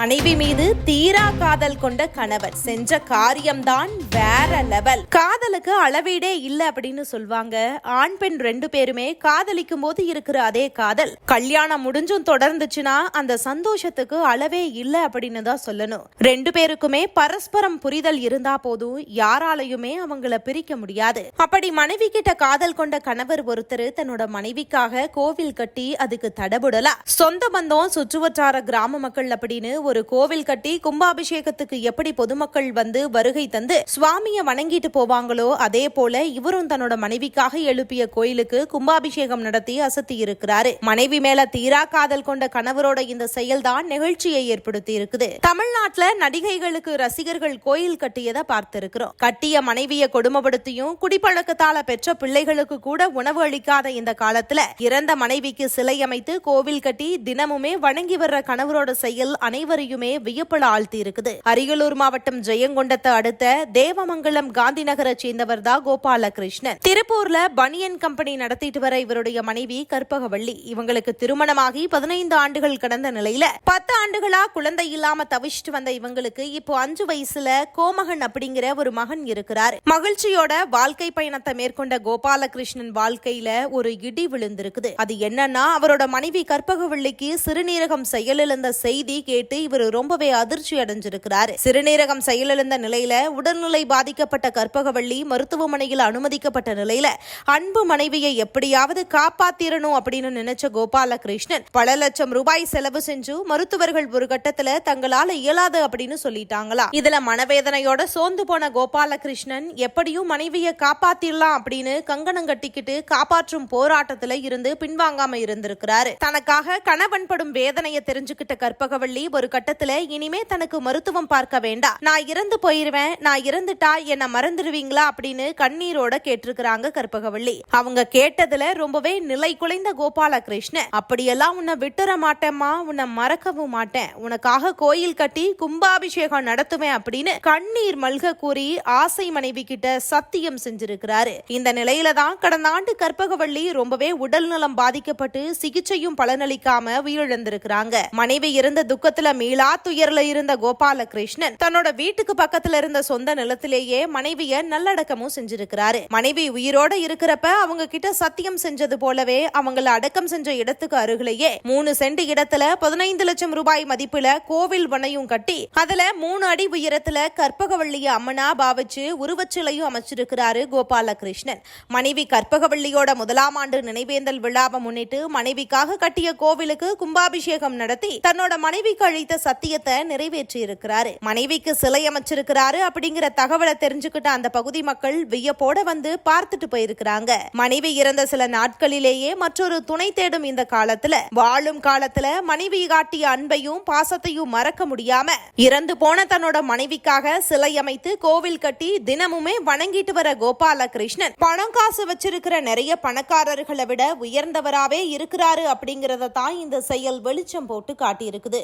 மனைவி மீது தீரா காதல் கொண்ட கணவர். செஞ்ச காரியம்தான் வேற லெவல் காதலுக்கு அளவீடே இல்ல அப்படின்னு சொல்வாங்க. ஆண் பெண் ரெண்டு பேருமே காதலிக்கும் போது இருக்கிற அதே காதல். கல்யாணம் முடிஞ்சும் தொடர்ந்துச்சுன்னா அந்த சந்தோஷத்துக்கு அளவே இல்ல அப்படின்னு தான் சொல்லணும். ரெண்டு பேருக்குமே பரஸ்பரம் புரிதல் இருந்தா போதும். யாராலையுமே அவங்கள பிரிக்க முடியாது. அப்படி மனைவி கிட்ட காதல் கொண்ட கணவர் ஒருத்தர் தன்னோட மனைவிக்காக கோவில் கட்டி அதுக்கு தடபுடலா. சொந்த பந்தம் சுற்றுவட்டார கிராம மக்கள் அப்படின்னு ஒரு கோவில் கட்டி கும்பாபிஷேகத்துக்கு எப்படி பொதுமக்கள் வந்து வருகை தந்து சுவாமியை வணங்கிட்டு போவாங்களோ அதே போல இவரும் தன்னோட மனைவிக்காக எழுப்பிய கோயிலுக்கு கும்பாபிஷேகம் நடத்தி அசத்தி இருக்கிறாரு. மனைவி மேல தீரா காதல் கொண்ட கணவரோட இந்த செயல்தான் நிகழ்ச்சியை ஏற்படுத்தி இருக்குது. தமிழ்நாட்டுல நடிகைகளுக்கு ரசிகர்கள் கோயில் கட்டியதை பார்த்திருக்கிறோம். கட்டிய மனைவியை கொடுமைப்படுத்தியும் குடிப்பழக்கத்தால பெற்ற பிள்ளைகளுக்கு கூட உணவு அளிக்காத இந்த காலத்துல இறந்த மனைவிக்கு சிலை அமைத்து கோவில் கட்டி தினமுமே வணங்கி வர்ற கணவரோட செயல் அனைவரையுமே வியப்பல ஆழ்த்தி இருக்குது அரியலூர் மாவட்டம் ஜெயங்கொண்டத்தை அடுத்த தேவமங்கலம் காந்தி நகரை சேர்ந்தவர் தான் கோபாலகிருஷ்ணன். திருப்பூர்ல பனியன் கம்பெனி நடத்திட்டு வர இவருடைய மனைவி கற்பகவள்ளி. இவங்களுக்கு திருமணமாகி பதினைந்து ஆண்டுகள் கடந்த நிலையில பத்து ஆண்டுகளா குழந்தை இல்லாம தவிச்சிட்டு வந்த இவங்களுக்கு இப்போ அஞ்சு வயசுல கோமகன் அப்படிங்கிற ஒரு மகன் இருக்கிறார். மகிழ்ச்சியோட வாழ்க்கை பயணத்தை மேற்கொண்ட கோபாலகிருஷ்ணன் வாழ்க்கையில ஒரு இடி விழுந்திருக்குது. அது என்னன்னா அவரோட மனைவி கற்பகவள்ளிக்கு சிறுநீரகம் செயலிழந்த செய்தி கேட்டு இவர் ரொம்பவே அதிர்ச்சி அடைஞ்சிருக்கிறாரு. சிறுநீரகம் செயலிழந்த நிலையில உடல்நிலை பாதிக்கப்பட்ட கற்பகவள்ளி மருத்துவமனையில் அனுமதிக்கப்பட்ட நிலையில அன்பு மனைவியை எப்படியாவது காப்பாத்திரணும் அப்படின்னு நினைச்ச கோபாலகிருஷ்ணன் பல லட்சம் ரூபாய் செலவு செஞ்சு மருத்துவர்கள் ஒரு கட்டத்துல தங்களால இயலாது அப்படின்னு சொல்லிட்டாங்களா. இதுல மனவேதனையோட சோர்ந்து போன கோபாலகிருஷ்ணன் எப்படியும் மனைவியை காப்பாத்திடலாம் அப்படின்னு கங்கணம் கட்டிக்கிட்டு காப்பாற்றும் போராட்டத்துல இருந்து பின்வாங்காம இருந்திருக்கிறாரு. தனக்காக கணவன் படும் வேதனையை தெரிஞ்சுக்கிட்ட கற்பகவள்ளி ஒரு கட்டத்துல இனிமே தனக்கு மருத்துவம் பார்க்க வேண்டாம். நான் இறந்து போயிருவேன் நான் இறந்துட்டா என்ன மறந்துடுவீங்களா அப்படின்னு கண்ணீரோட கேட்டிருக்கிறாங்க கற்பகவள்ளி. அவங்க கேட்டதுல ரொம்பவே நிலை குலைந்த கோபாலகிருஷ்ணன். அப்படியெல்லாம் உன்னை விட்டுற மாட்டேம்மா உன்னை மறக்கவும் மாட்டேன். உனக்காக கோயில் கட்டி கும்பாபிஷேகம் நடத்துவேன் அப்படின்னு கண்ணீர் மல்க கூறி ஆசை மனைவி கிட்ட சத்தியம் செஞ்சிருக்கிறாரு. இந்த நிலையில தான் கடந்த ஆண்டு கற்பகவள்ளி ரொம்பவே உடல் நலம் பாதிக்கப்பட்டு சிகிச்சையும் பலனளிக்காம உயிரிழந்திருக்கிறாங்க. மனைவி இருந்த துக்கத்துல மீ துயர்ல இருந்த கோபாலகிருஷ்ணன் தன்னோட வீட்டுக்கு பக்கத்துல இருந்த சொந்த நிலத்திலேயே மனைவிய நல்லடக்கமும் செஞ்சிருக்கிறாரு. மனைவி உயிரோட இருக்கிறப்ப அவங்க கிட்ட சத்தியம் செஞ்சது போலவே அவங்கள அடக்கம் செஞ்ச இடத்துக்கு அருகிலேயே மூணு சென்ட் இடத்துல பதினைந்து லட்சம் ரூபாய் மதிப்புல கோவில் வனையும் கட்டி அதுல மூணு அடி உயரத்துல கற்பகவள்ளிய அம்மனா பாவிச்சு உருவச்சிலையும் அமைச்சிருக்கிறாரு கோபாலகிருஷ்ணன். மனைவி கற்பகவள்ளியோட முதலாம் ஆண்டு நினைவேந்தல் விழாவை முன்னிட்டு மனைவிக்காக கட்டிய கோவிலுக்கு கும்பாபிஷேகம் நடத்தி தன்னோட மனைவிக்கு அளித்த சத்தியத்தை நிறைவேற்றி இருக்கிறாரு மனைவிக்கு சிலை அமைச்சிருக்கிறாரு அப்படிங்கிற தகவலை தெரிஞ்சுக்கிட்ட அந்த பகுதி மக்கள் வியப்போட வந்து பார்த்துட்டு போயிருக்கிறாங்க. மனைவி இறந்த சில நாட்களிலேயே மற்றொரு துணை தேடும் இந்த காலத்துல வாழும் காலத்துல மனைவி காட்டிய அன்பையும் பாசத்தையும் மறக்க முடியாம இறந்து போன தன்னோட மனைவிக்காக சிலை அமைத்து கோவில் கட்டி தினமுமே வணங்கிட்டு வர கோபாலகிருஷ்ணன் பணம் காசு வச்சிருக்கிற நிறைய பணக்காரர்களை விட உயர்ந்தவராவே இருக்கிறாரு அப்படிங்கறத தான் இந்த செயல் வெளிச்சம் போட்டு காட்டியிருக்குது.